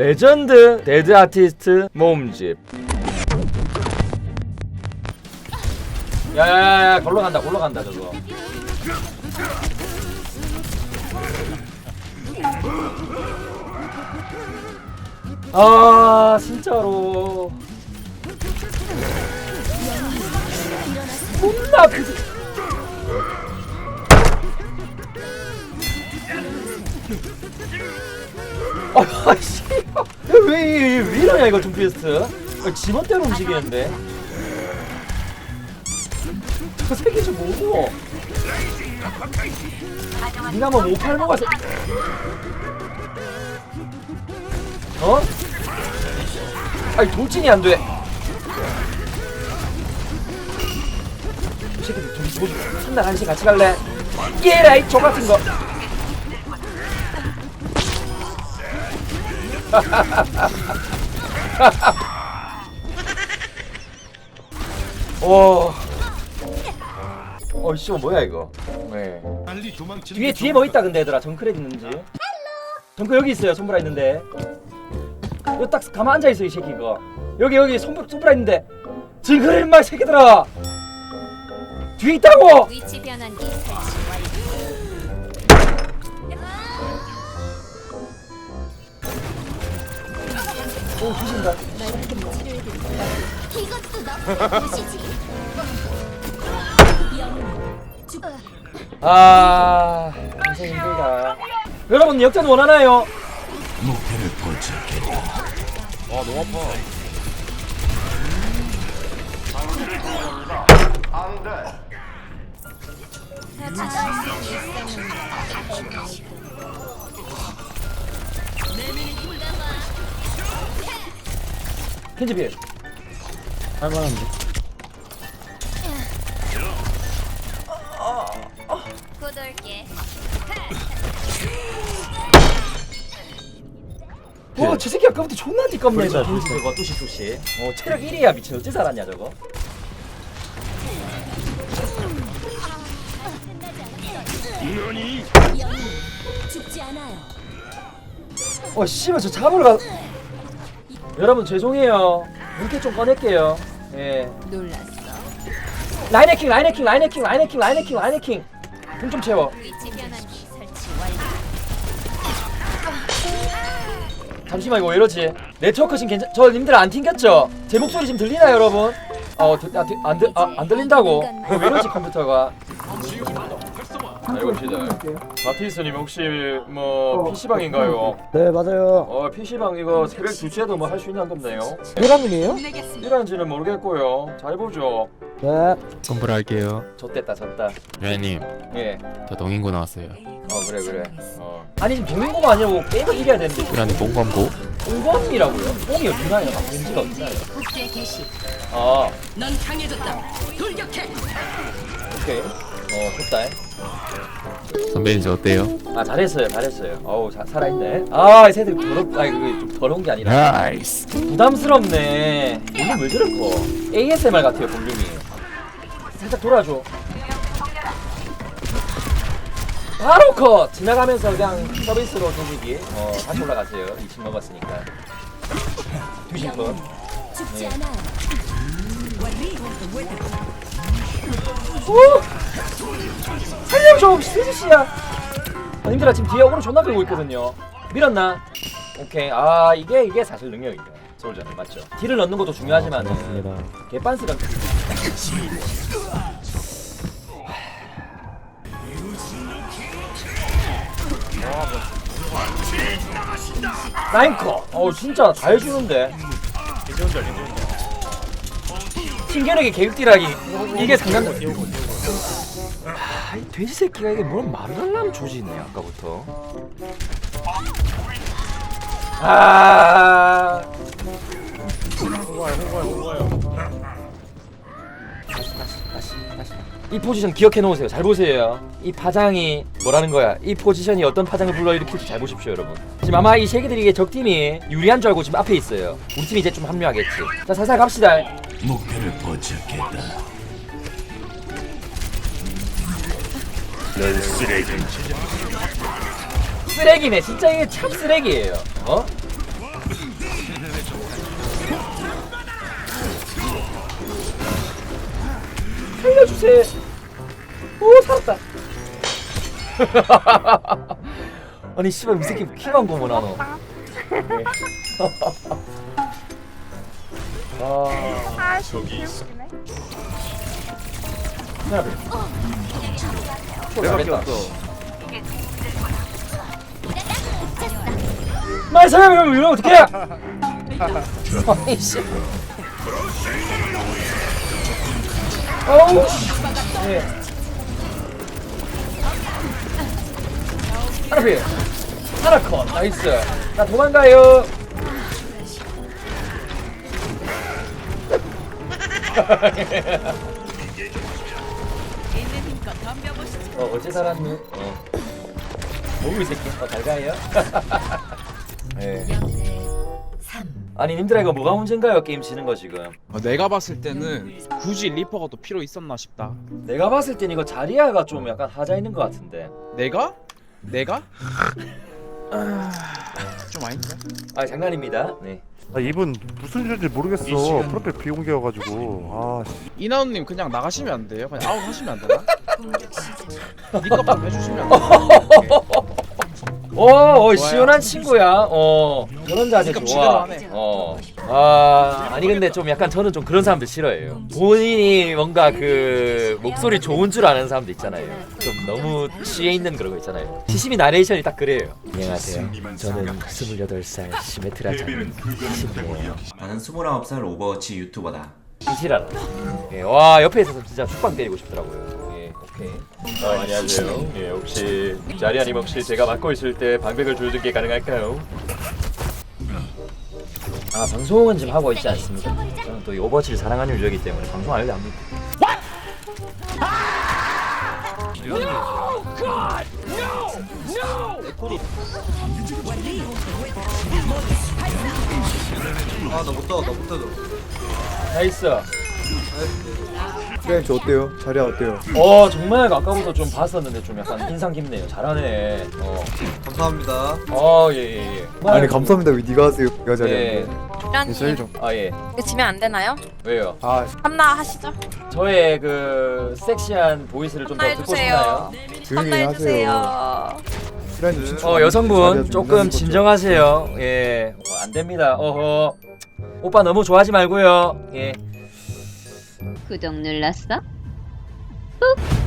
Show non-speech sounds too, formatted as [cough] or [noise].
레전드 데드 아티스트 모음집. 야야야야 걸러 간다 걸러 간다 저거. 아 진짜로. 존나 아씨. 왜, 왜 이러냐 이거 둠피스트? 아, 지멋대로 움직이는데? 저 새끼 좀 뭐고 니가 뭐 못팔 먹어서 어? 아니 돌진이 안 돼. 이 새끼들 좀 뭐지 한달 한시 같이 갈래? 얘라 이 저 같은 거 오. [laughs] 어, 씨, 뭐야 이거? 네. 빨리 도망치는 뒤에 게 뒤에 뭐 있다 근데 얘들아 정크레 있는지. 정크 여기 있어요. 손브라 있는데. 이거 딱 가만 앉아 있어 이 새끼 이거. 여기 여기 손브 손브라 있는데. 정크레 인마 이 새끼들아. 뒤에 있다고. 위치 변환기 설치 완료. 오 조심다. 이것도 너 보시지. 아, 인생 힘들다. 여러분 역전 원하나요? 목표를 포착했다. 와 너무 아파 켄지빌. 할만한데 곧 올게. 와, 저 새끼 아까부터 존나 불사. 저거 뚜시 뚜시. 어, 체력 1위야 미친. 어째 살았냐 저거? 죽지 않아요. 어, 씨발 저 잡으러 가. 여러분 죄송해요. 문캐 좀 꺼낼게요. 예. 놀랐어. 라인 해킹, 라인 해킹, 라인 해킹, 라인 해킹, 라인 해킹, 라인 해킹. 돈좀 채워. 위치 변환기 설치 완료. 잠시만 이거 왜 이러지? 네트워크 지금 괜찮? 저 님들 안 튕겼죠? 제 목소리 지금 들리나요, 여러분? 어, 들, 아, 들, 안, 들, 아, 안 들린다고? 왜 이러지 컴퓨터가? 알고시다. 바티스님 혹시 뭐 PC방인가요? 네 맞아요 어 PC방 이거 새벽 2시에도 뭐 할 수 있는 건데요? 호랑님이에요? 일하는지는 모르겠고요. 잘 보죠. 네 선불 할게요. 졌댔다 졌다. 유현님, 예. 저 동인고 나왔어요. 어 그래 그래. 어. 아니 지금 동인고가 아니고 게임을 이겨야 되는데 유현님 뽕광고. 공범이라고요? 뽕이 어디나요? 막 공지가 어디나요? 국제 개시. 아 넌 강해졌다. 돌격해. 오케이. 어 좋다. 선배님 저 어때요? 아 잘했어요 잘했어요. 어우 자, 살아있네. 아이 새들 더럽 아니 그게 좀 더러운 게 아니라 나이스. 부담스럽네. 볼륨 왜 커? ASMR 같아요 볼륨이. 살짝 돌아줘. 바로 컷! 지나가면서 그냥 서비스로 돌리기. 어, 다시 올라가세요. 2층 먹었으니까. [laughs] 두신 컷. 죽지 네. 않아요. 오! 살려줘! 스즈씨야! 아, 님들아 지금 뒤에 오른 존나 끌고 있거든요. 밀었나? 오케이. 아, 이게, 이게 사실 능력이죠. 솔저는 맞죠? 딜을 넣는 것도 중요하지만 맞습니다 개빤스가 나인커 어 진짜 다 해주는데 겐지혼자 겐지혼자 튕겨내기 계획딜하기. 이게 상관 아이 돼지 새끼가 이게 뭘 말을 하려면 조지네 아까부터. 아 이 포지션 기억해 놓으세요. 잘 보세요. 이 파장이 뭐라는 거야? 이 포지션이 어떤 파장을 불러일으킬지 잘 보십시오 여러분. 지금 아마 이 새끼들이 이게 적팀이 유리한 줄 알고 지금 앞에 있어요. 우리 팀이 이제 좀 합류하겠지. 자 살살 갑시다. 목표를 포착했다. 쓰레기네. 진짜 이게 참 쓰레기예요. 어? 살려주세요. 오 살았다. [laughs] 아니 씨발 이 새끼 키만 보면 하노. 네. 아 저기 있어. 하나 내가 잘했다. [laughs] 말 사람이 이러면 어떡해? [laughs] 아니 씨. 어우 씨. 예. 하나 필. 하나 컷. 나이스. 자 도망가요. [laughs] 어 어째 살았니? 어. 뭐고 이 새끼? 어 잘 가요? 예. [laughs] 아니 님들아 이거 뭐가 문제인가요 게임 지는 거 지금 어, 내가 봤을 때는 굳이 리퍼가 또 필요 있었나 싶다. 내가 봤을 땐 이거 자리아가 좀 약간 하자 있는 것 같은데 내가? 내가? 아, 좀 아닌가? 아 장난입니다 네 아 이분 무슨 일인지 모르겠어 프로필 비공개여가지고 아 씨. 이나운님 그냥 나가시면 안 돼요? 그냥 아웃 하시면 안 되나? [laughs] 니값 좀 해주시면 안 돼요? [laughs] 오, 어, 시원한 친구야. 어, 그런 자세 좋아. 어, 아, 아니 근데 좀 약간 저는 좀 그런 사람들 싫어해요. 본인이 뭔가 그 목소리 좋은 줄 아는 사람들 있잖아요. 좀 너무 취해 있는 그런 거 있잖아요. 시시미 나레이션이 딱 그래요. 안녕하세요. 저는 28살 시메트라자는 시시미예요. 나는 29살 오버워치 유튜버다. 이지라라. 예, 와 옆에 있어서 진짜 축방 때리고 싶더라고요. 예, 오케이. 어, 안녕하세요. 예, 혹시 자리아님 혹시 제가 맡고 있을 때 방백을 조여준 게 가능할까요? 아 방송은 지금 하고 있지 않습니다. 저는 또 이 오버워치를 사랑하는 유저이기 때문에 방송 안 해도 합니다. 아나못 떠, 나못 떠. 나이스. 프렌저 어때요? 자리 어때요? 어 정말 아까부터 좀 봤었는데 좀 약간 인상 깊네요. 잘하네. 어. 감사합니다. 어, 예, 예, 예. 아니 감사합니다. 왜 네가 하세요? 내가 자리 예. 이란님 좀. 아, 예. 이거 지면 안 되나요? 왜요? 아 함나 하시죠. 저의 그 섹시한 보이스를 좀 더 듣고 싶나요? 조용히 하세요. 해주세요. 어 여성분 조금 진정하세요. 예, 어, 안 됩니다. 어허. 오빠 너무 좋아하지 말고요. 예. 구독 눌렀어? 꾹